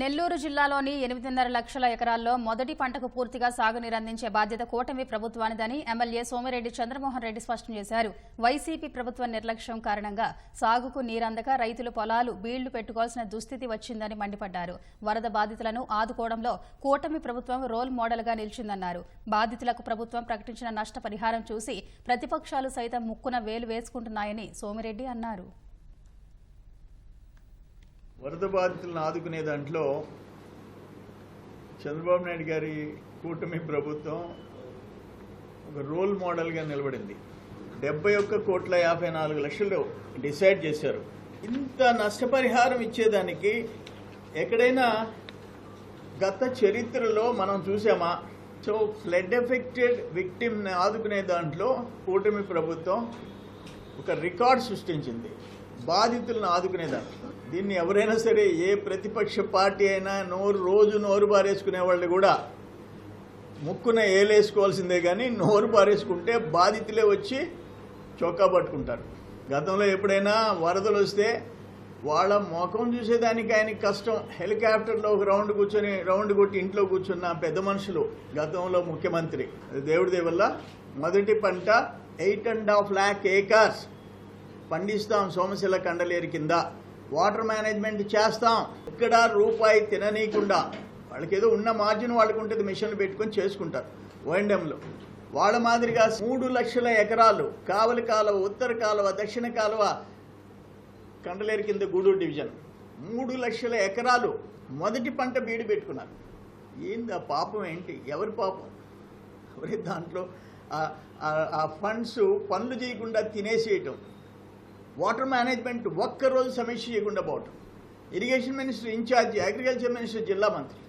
నెల్లూరు జిల్లాలోని ఎనిమిదిన్నర లక్షల ఎకరాల్లో మొదటి పంటకు పూర్తిగా సాగునీరు అందించే బాధ్యత కూటమి ప్రభుత్వానిదని ఎమ్మెల్యే సోమిరెడ్డి చంద్రమోహన్ రెడ్డి స్పష్టం చేశారు. వైసీపీ ప్రభుత్వ నిర్లక్ష్యం కారణంగా సాగుకు నీరందక రైతులు పొలాలు బీళ్ళు పెట్టుకోవాల్సిన దుస్థితి వచ్చిందని మండిపడ్డారు. వరద బాధితులను ఆదుకోవడంలో కూటమి ప్రభుత్వం రోల్ మోడల్గా నిలిచిందన్నారు. బాధితులకు ప్రభుత్వం ప్రకటించిన నష్టపరిహారం చూసి ప్రతిపక్షాలు సైతం ముక్కున వేలు వేసుకుంటున్నాయని సోమిరెడ్డి అన్నారు. వరద బాధితులను ఆదుకునే దాంట్లో చంద్రబాబు నాయుడు గారి కూటమి ప్రభుత్వం ఒక రోల్ మోడల్గా నిలబడింది. డెబ్బై ఒక్క కోట్ల యాభై నాలుగు లక్షలు డిసైడ్ చేశారు. ఇంత నష్టపరిహారం ఇచ్చేదానికి ఎక్కడైనా గత చరిత్రలో మనం చూసామా? సో ఫ్లడ్ ఎఫెక్టెడ్ విక్టిమ్ని ఆదుకునే దాంట్లో కూటమి ప్రభుత్వం ఒక రికార్డ్ సృష్టించింది. బాధితులను ఆదుకునేదాన్ని. దీన్ని ఎవరైనా సరే ఏ ప్రతిపక్ష పార్టీ అయినా నోరు రోజు నోరు బారేసుకునే వాళ్ళు కూడా ముక్కున ఏలేసుకోవాల్సిందే కానీ నోరు పారేసుకుంటే బాధితులే వచ్చి చొక్కా పట్టుకుంటారు. గతంలో ఎప్పుడైనా వరదలు వస్తే వాళ్ళ ముఖం చూసేదానికి ఆయనకి కష్టం. హెలికాప్టర్లో ఒక రౌండ్ కూర్చొని రౌండ్ కొట్టి ఇంట్లో కూర్చున్న పెద్ద మనుషులు గతంలో ముఖ్యమంత్రి. దేవుడి వల్ల మొదటి పంట eight and half lakh acres. పండిస్తాం సోమశిల కండలేరు కింద. వాటర్ మేనేజ్మెంట్ చేస్తాం. ఇక్కడ రూపాయి తిననీయకుండా. వాళ్ళకి ఏదో ఉన్న మార్జిన్ వాళ్ళకు ఉంటుంది మిషన్లు పెట్టుకొని చేసుకుంటారు ఓఎండెంలో వాళ్ళ మాదిరిగా మూడు లక్షల ఎకరాలు కావలి కాలువ ఉత్తర కాలువ దక్షిణ కాలువ కండలేరు కింద గూడూరు డివిజన్. మూడు లక్షల ఎకరాలు మొదటి పంట బీడి పెట్టుకున్నారు. ఏంది ఆ పాపం ఏంటి? ఎవరి పాపం? ఎవరి దాంట్లో ఆ ఫండ్స్ పనులు చేయకుండా తినేసేయటం. వాటర్ మేనేజ్మెంట్ ఒక్కరోజు సమీక్ష చేయకుండా పోవటం. Irrigation minister in charge agriculture minister జిల్లా మంత్రి.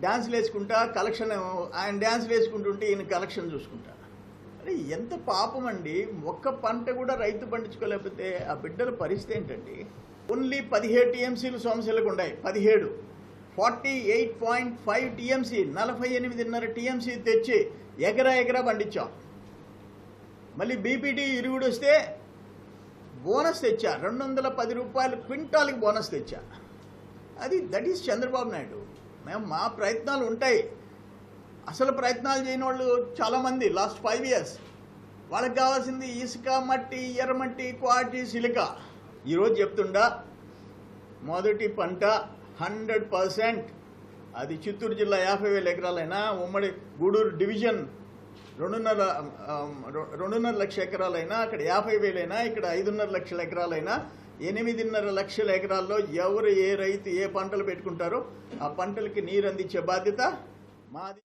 డ్యాన్స్లు వేసుకుంటా కలెక్షన్ ఆయన డ్యాన్సులు వేసుకుంటుంటే ఈయన కలెక్షన్ చూసుకుంటా. అరే ఎంత పాపం అండి. ఒక్క పంట కూడా రైతు పండించుకోలేకపోతే ఆ బిడ్డల పరిస్థితి ఏంటండి? ఓన్లీ పదిహేడు టీఎంసీలు సోమశిలకు ఉన్నాయి. పదిహేడు. Forty eight point five TMC నలభై ఎనిమిదిన్నర టీఎంసీ తెచ్చి ఎగరా ఎగరా పండించాం. మళ్ళీ బీపీటీ ఇరుగుడు వస్తే బోనస్ తెచ్చా. రెండు వందల పది రూపాయలు క్వింటాల్కి బోనస్ తెచ్చా. అది దట్ ఈస్ చంద్రబాబు నాయుడు. మేము మా ప్రయత్నాలు ఉంటాయి. అసలు ప్రయత్నాలు చేయని వాళ్ళు చాలామంది లాస్ట్ ఫైవ్ ఇయర్స్. వాళ్ళకి కావాల్సింది ఇసుక మట్టి ఎర్రమట్టి క్వాలిటీ సిలిక. ఈరోజు చెప్తుండా మొదటి పంట హండ్రెడ్ పర్సెంట్. అది చిత్తూరు జిల్లా యాభై వేల ఎకరాలైనా ఉమ్మడి గూడూరు డివిజన్ రెండున్నర రెండున్నర లక్ష ఎకరాలైనా అక్కడ యాభై వేలైనా ఇక్కడ ఐదున్నర లక్షల ఎకరాలైనా ఎనిమిదిన్నర లక్షల ఎకరాల్లో ఎవరు ఏ రైతు ఏ పంటలు పెట్టుకుంటారో ఆ పంటలకి నీరు అందించే బాధ్యత మాది.